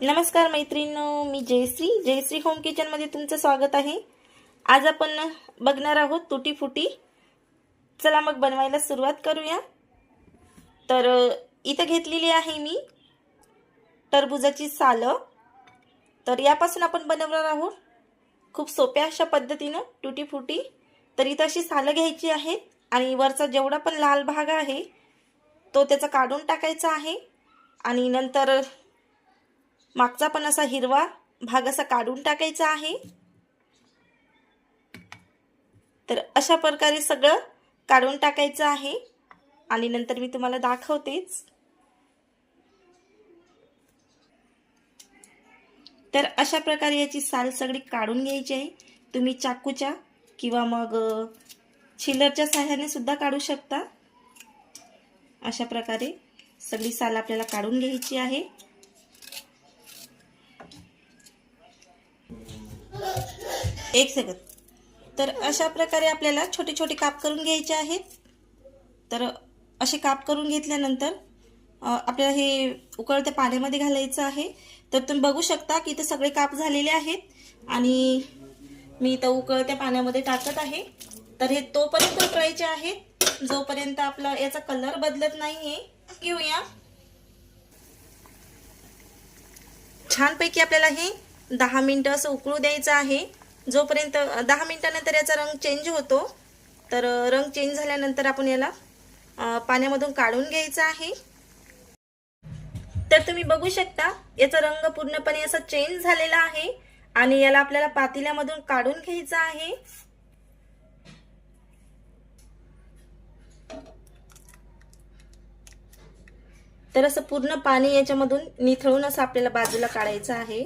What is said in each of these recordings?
नमस्कार मैत्रिणींनो मी जयश्री. जयश्री होम किचनमध्ये तुमचं स्वागत आहे. आज आपण बघणार आहोत तुटी फुटी चला मग बनवायला सुरुवात करूया. तर इथं घेतलेली आहे मी टरबुजाची सालं. तर यापासून आपण बनवणार आहोत. खूप सोप्या अशा पद्धतीनं तुटी फुटी तर इथं अशी सालं घ्यायची आहेत आणि वरचा जेवढा पण लाल भाग आहे तो त्याचा काढून टाकायचा आहे. आणि नंतर मागचा पण असा हिरवा भाग असा काढून टाकायचा आहे. तर अशा प्रकारे सगळं काढून टाकायचं आहे. आणि नंतर मी तुम्हाला दाखवतेच. तर अशा प्रकारे याची साल सगळी काढून घ्यायची आहे. तुम्ही चाकूच्या किंवा मग छिलरच्या सहाय्याने सुद्धा काढू शकता. अशा प्रकारे सगळी साल आपल्याला काढून घ्यायची आहे. एक सेकंद तर अशा प्रकारे आपल्याला छोटे छोटे काप करून घ्यायचे आहेत. तर असे काप करून घेतल्यानंतर आपल्याला हे उकळत्या पाण्यामध्ये घालायचं आहे. तर तुम्ही बघू शकता की इथे सगळे काप झालेले आहेत आणि मी इथं उकळत्या पाण्यामध्ये टाकत आहे. तर हे तोपर्यंत उकळायचे आहेत. जोपर्यंत आपला याचा कलर बदलत नाहीये घेऊया. छानपैकी आपल्याला हे दहा मिनटं असं उकळू द्यायचं आहे. जोपर्यंत दहा मिनटानंतर याचा रंग चेंज होतो तर रंग चेंज झाल्यानंतर आपण याला पाण्यामधून काढून घ्यायचा आहे. तर तुम्ही बघू शकता याचा रंग पूर्णपणे असा चेंज झालेला आहे आणि याला आपल्याला पातेल्यामधून काढून घ्यायचं आहे. तर असं पूर्ण पाणी याच्यामधून निथळून असं आपल्याला बाजूला काढायचं आहे.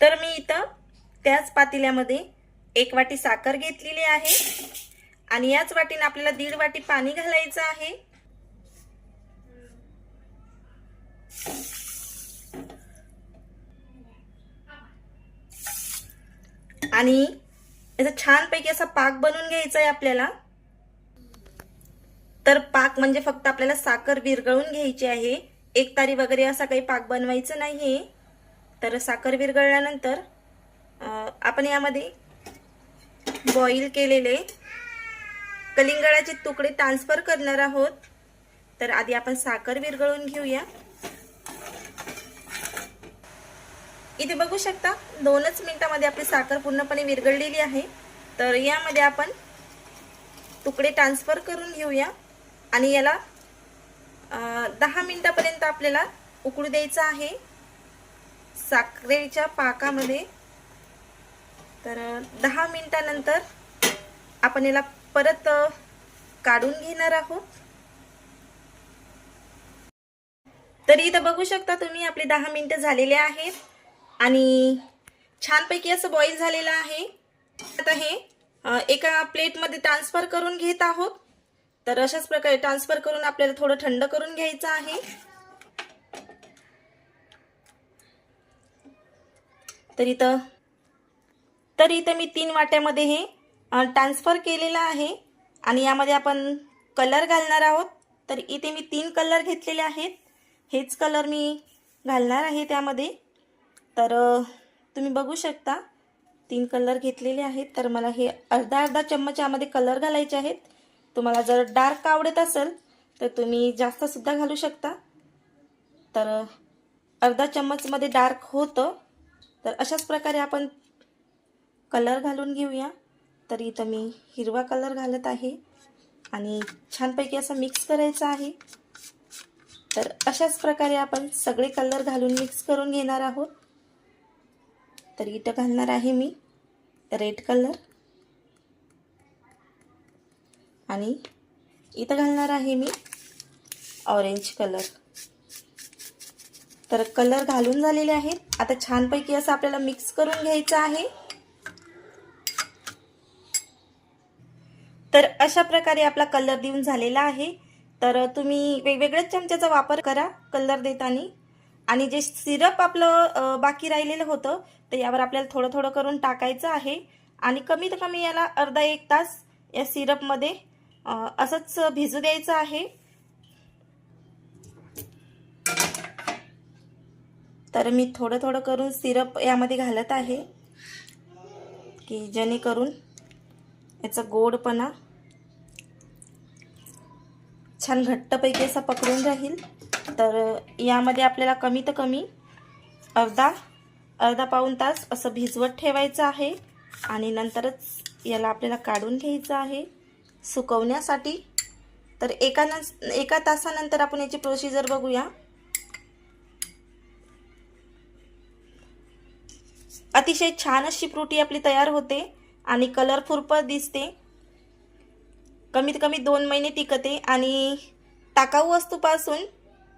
तर मी इथं त्याच पातेल्यामध्ये एक वाटी साखर घेतलेली आहे आणि याच वाटीने आपल्याला दीड वाटी पाणी घालायचं आहे. आणि याचा छानपैकी असा पाक बनवून घ्यायचा आहे आपल्याला. तर पाक म्हणजे फक्त आपल्याला साखर विरघळून घ्यायची आहे. एक तारी वगैरे असा काही पाक बनवायचा नाहीये. तर साखर विरघळल्यानंतर आपण यामध्ये बॉईल केलेले कलिंगडाचे तुकडे ट्रान्सफर करणार आहोत. तर आधी आपण साखर विरघळून घेऊया. इथे बघू शकता दोनच मिनिटामध्ये आपली साखर पूर्णपणे विरघळलेली आहे. तर यामध्ये आपण तुकडे ट्रान्सफर करून घेऊया. आणि याला दहा मिनिटापर्यंत आपल्याला उकळू द्यायचं आहे. साखरेच्या पाकामध्ये. तर दहा मिनटानंतर आपण याला परत काढून घेणार आहोत. तर इथं बघू शकता तुम्ही आपले दहा मिनिटं झालेले आहेत. आणि छानपैकी असं बॉईल झालेलं आहे. आता हे एका प्लेटमध्ये ट्रान्सफर करून घेत आहोत. तर अशाच प्रकारे ट्रान्सफर करून आपल्याला थोडं थंड करून घ्यायचं आहे. तर इथं तर इथं मी तीन वाट्यामध्ये हे ट्रान्सफर केलेलं आहे आणि यामध्ये आपण कलर घालणार आहोत. तर इथे मी तीन कलर घेतलेले आहेत. हेच कलर मी घालणार आहे त्यामध्ये. तर तुम्ही बघू शकता तीन कलर घेतलेले आहेत. तर मला हे अर्धा अर्धा चम्मच यामध्ये कलर घालायचे आहेत. तुम्हाला जर डार्क आवडत असेल तर तुम्ही जास्तसुद्धा घालू शकता. तर अर्धा चम्मचमध्ये डार्क होतं. तर अशाच प्रकारे आपण कलर घालून घेऊया. तर इथं मी हिरवा कलर घालत आहे आणि छानपैकी असं मिक्स करायचं आहे. तर अशाच प्रकारे आपण सगळे कलर घालून मिक्स करून घेणार आहोत. तर इथं घालणार आहे मी रेड कलर. आणि इथं घालणार आहे मी ऑरेंज कलर. तर कलर घालून झालेले आहेत. आता छानपैकी असं आपल्याला मिक्स करून घ्यायचं आहे. तर अशा प्रकारे आपला कलर देऊन झालेला आहे. तर तुम्ही वेगवेगळ्याच चमच्याचा वापर करा कलर देताना. आणि जे सिरप आपलं बाकी राहिलेलं होतं तर यावर आपल्याला थोडं थोडं करून टाकायचं आहे. आणि कमीत कमी याला अर्धा एक तास या सिरपमध्ये असंच भिजू द्यायचं आहे. तर मी थोडं थोडं करून सिरप यामध्ये घालत आहे. की जेणेकरून याचा गोडपणा छान घट्टपैकी असा पकडून राहील. तर यामध्ये आपल्याला कमी तर कमी अर्धा अर्धा पाऊण तास असं भिजवत ठेवायचं आहे. आणि नंतरच याला आपल्याला काढून घ्यायचं आहे. सुकवण्यासाठी. तर एका न एका तासानंतर आपण याची प्रोसिजर बघूया. अतिशय छान अशी फ्रुटी आपली तयार होते आणि कलरफुल पण दिसते. कमीत कमी दोन महिने टिकते आणि टाकाऊ वस्तूपासून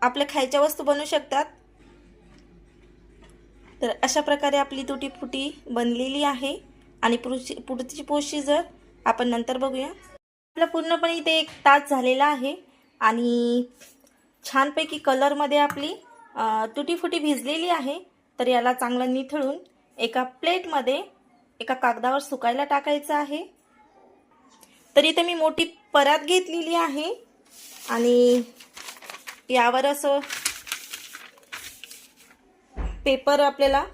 आपल्या खायच्या वस्तू बनू शकतात. तर अशा प्रकारे आपली तुटी फुटी बनलेली आहे आणि पुढची पुढची प्रोसिजर आपण नंतर बघूया. आपला पूर्णपणे इथे एक तास झालेला आहे आणि छानपैकी कलरमध्ये आपली तुटीफुटी तुटी फुटी भिजलेली आहे. तर याला चांगलं निथळून एका प्लेटमध्ये एका कागदावर सुकायला टाकायचं आहे. तर इथे मी मोठी परात घेतलेली आहे आणि यावर असं पेपर आपल्याला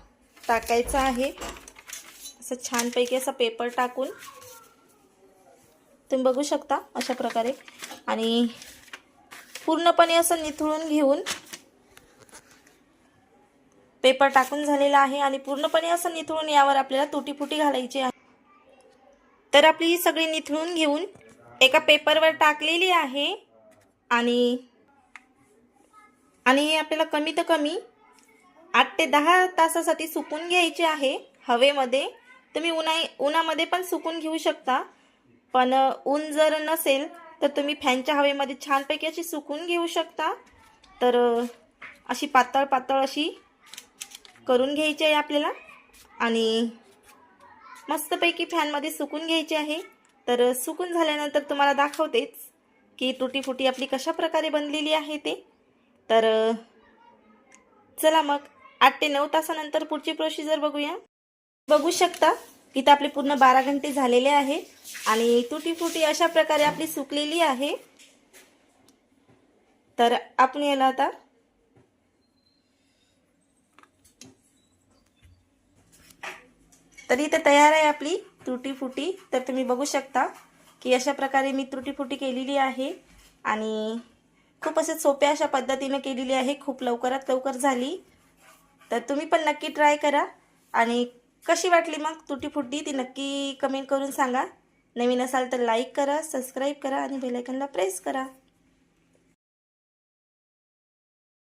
टाकायचा आहे. असं छानपैकी असं पेपर टाकून तुम्ही बघू शकता अशा प्रकारे. आणि पूर्णपणे असं निथळून घेऊन पेपर टाकून झालेला आहे आणि पूर्णपणे असं निथळून यावर आपल्याला तुटीफुटी घालायची आहे. तर आपली ही सगळी निथळून घेऊन एका पेपरवर टाकलेली आहे आणि आणि हे आपल्याला कमी तर कमी आठ ते दहा तासासाठी सुकून घ्यायचे आहे हवेमध्ये. तुम्ही उन्हा उन्हामध्ये पण सुकून घेऊ शकता. पण ऊन जर नसेल तर तुम्ही फॅनच्या हवेमध्ये छानपैकी अशी सुकून घेऊ शकता. तर अशी पातळ पातळ अशी करून घ्यायची आहे आपल्याला. आणि मस्तपैकी फॅनमध्ये सुकून घ्यायची आहे. तर सुकून झाल्यानंतर तुम्हाला दाखवतेच की तुटी फुटी आपली कशा प्रकारे बनलेली आहे ते. तर चला मग आठ ते नऊ तासानंतर पुढची प्रोसिजर बघूया. बघू शकता इथं आपले पूर्ण बारा घंटे झालेले आहे आणि तुटी फुटी अशा प्रकारे आपली सुकलेली आहे. तर आपण याला आता तर इथे तयार आहे आपली त्रुटीफुटी. तर तुम्ही बघू शकता की अशा प्रकारे मी त्रुटीफुटी केलेली आहे. आणि खूप असे सोप्या अशा पद्धतीने केलेली आहे. खूप लवकरात लवकर झाली. तर तुम्ही पण नक्की ट्राय करा. आणि कशी वाटली मग तुटीफुटी ती नक्की कमेंट करून सांगा. नवीन असाल तर लाईक करा सबस्क्राईब करा आणि बेलायकनला प्रेस करा.